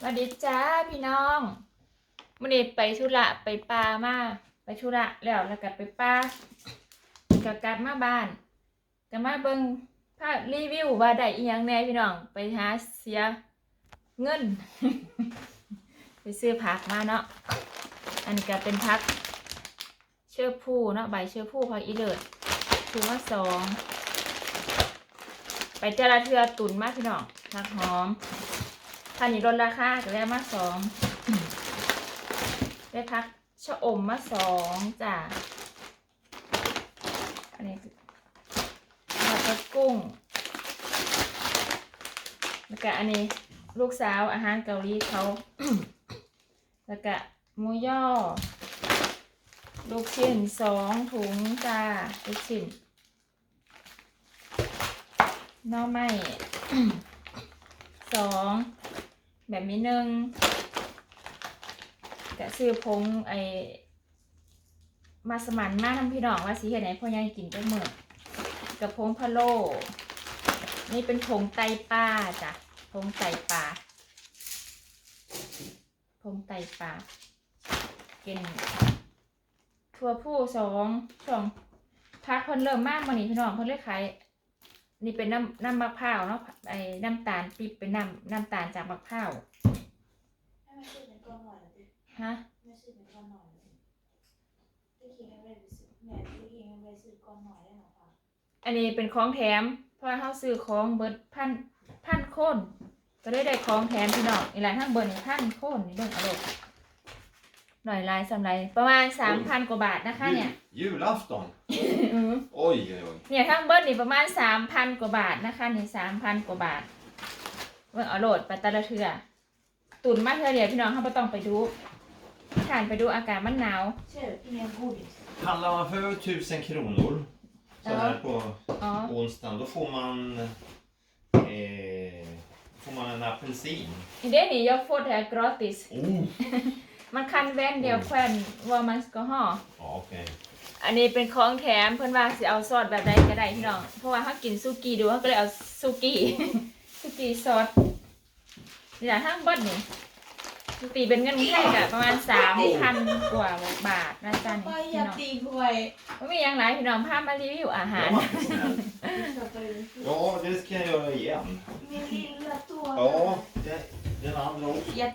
สวัสดีจ้าพี่น้องมื่อนี้ไปธุระไปปลามาไปธุระแล้วแล้วก็ไปปลาก็กลับมาบ้านก็มาเบิ่งภาพรีวิวว่าได้อีหยังแน่พี่น้องไปหาเสียเงิน ไปซื้อผักมาเนาะอันนี้ก็เป็นผักเชื่อผู้เนาะใบเชื่อผู้ผักอีเลิศถุงละสองไปเจระเทือตุนมากพี่น้องผักหอม พันนี้ลดราคาก็ได้มาสองได้พักชะอมมาสองจ้ะอันนี้แล้วก็กุ้ง แล้วก็อันนี้ลูกสาวอาหารเกาหลีเขา แล้วก็หมูย่อ ลูกชิ้นสองถุงจ้าลูกชิ้นน่อไม้สอง แบบนี้หนึ่งกะซื้อพงไอมาสมันมากน้ำพี่น้องว่าสีเห็นไหนพ่อยังกินได้หมือกับพงพะโล่นี่เป็นผงไตปลาจ้ะผงไตปลาผงไตปลากินทั่วผู้สองช่วงพักคนเริ่มมากมานี่พี่น้องเพิ่นเลยขาย นี่เป็นน้ำน้ำมะพร้าวเนาะไอ้น้ำตาลปี๊บเป็นน้ำน้ำตาลจากมะพร้าวให้มันซื้อเป็นก้อนหน่อยละดิฮะไม่ซื้อเป็นก้อนหน่อยละดิที่คิงให้ไปซื้อแม่ที่คิงให้ไปซื้อก้อนหน่อยได้หรอคะอันนี้เป็นของแถมเพราะว่าเขาซื้อของเบิดพันพันโคนก็ได้ได้ของแถมพี่น้องอีหลายทั้งเบิดนี่พันโคนนี่เบิ่งเอาลูก หน่อยลายสำไรประมาณสามพันกว่าบาทนะคะเนี่ย Jul, julafton? อือ Oj, oj, oj. เนี่ยทั้งเบิดนี่ประมาณสามพันกว่าบาทนะคะนี่สามพันกว่าบาทเบิ่งเอาโหลดไปแตะละเทือตุนมาเทือเดียวพี่น้องเขาไม่ต้องไปดูผ่านไปดูอากาศมันหนาวเชื่อพี่เลี้ยง godis Handlar man för över 1000 kronor så Ja. här på อ๋อ onsdagen, då får man, eh, får man en apelsin. อีเดนี่ยกโฟดแฮกรอติส Oh! มันคันแว่นเดียวแควนว่ามันก็ห่อ Ja, okej. อันนี้เป็นของแถมเพื่อนว่าสิเอาซอสแบบใดก็ได้พี่น้องเพราะว่าเขากินซูกี้ดูเขาก็เลยเอาซูกี้ ซูกี้ซอสนี่แหละทั้งเบิดนี่ซูกี้เป็นเงินไทยกับประมาณสามพันกว่าบาทนะจ๊ะนี่ไปพี่อย่าน้องตีหวยไม่มีอย่างไรพี่น้องพามารีวิวอาหาร Ja, snäll. ja, det ska jag göra igen. min lilla tå Ja, det, den andra också. อย่า